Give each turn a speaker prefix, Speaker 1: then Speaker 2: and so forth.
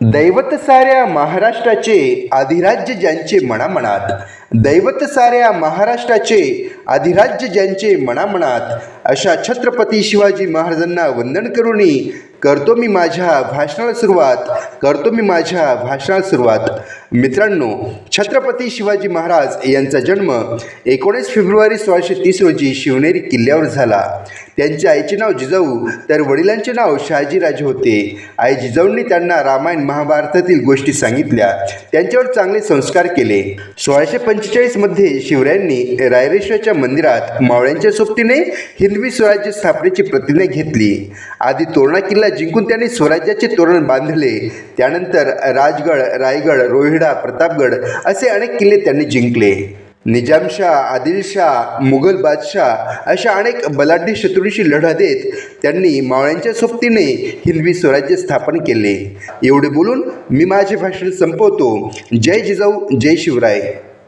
Speaker 1: दैवत साऱ्या महाराष्ट्राचे अधिराज्य ज्यांचे मनामनात दैवत साऱ्या महाराष्ट्राचे अधिराज्य ज्यांचे मनामनात अशा छत्रपती शिवाजी महाराजांना वंदन करूनी करतो मी माझ्या भाषणाला सुरुवात करतो मी माझ्या भाषणाला सुरुवात. मित्रांनो छत्रपती शिवाजी महाराज यांचा जन्म एकोणीस फेब्रुवारी सोळाशे तीस रोजी शिवनेरी किल्ल्यावर झाला. त्यांच्या आईचे नाव जिजाऊ तर वडिलांचे नाव शहाजीराजे होते. आई जिजाऊंनी त्यांना रामायण महाभारतातील गोष्टी सांगितल्या. त्यांच्यावर चांगले संस्कार केले. सोळाशे पंचेचाळीसमध्ये शिवरायांनी रायरेश्वरच्या मंदिरात मावळ्यांच्या सोबतीने हिंदवी स्वराज्य स्थापनेची प्रतिज्ञा घेतली. आधी तोरणा किल्ला जिंकून त्यांनी स्वराज्याचे तोरण बांधले. त्यानंतर राजगड रायगड रोहिडा प्रतापगड असे अनेक किल्ले त्यांनी जिंकले. निजामशाह आदिलशाह मुघल बादशाह अशा अनेक बलाढ्य शत्रूंशी लढा देत त्यांनी मावळ्यांच्या सोबतीने हिंदवी स्वराज्य स्थापन केले. एवढे बोलून मी माझे भाषण संपवतो. जय जिजाऊ जय शिवराय.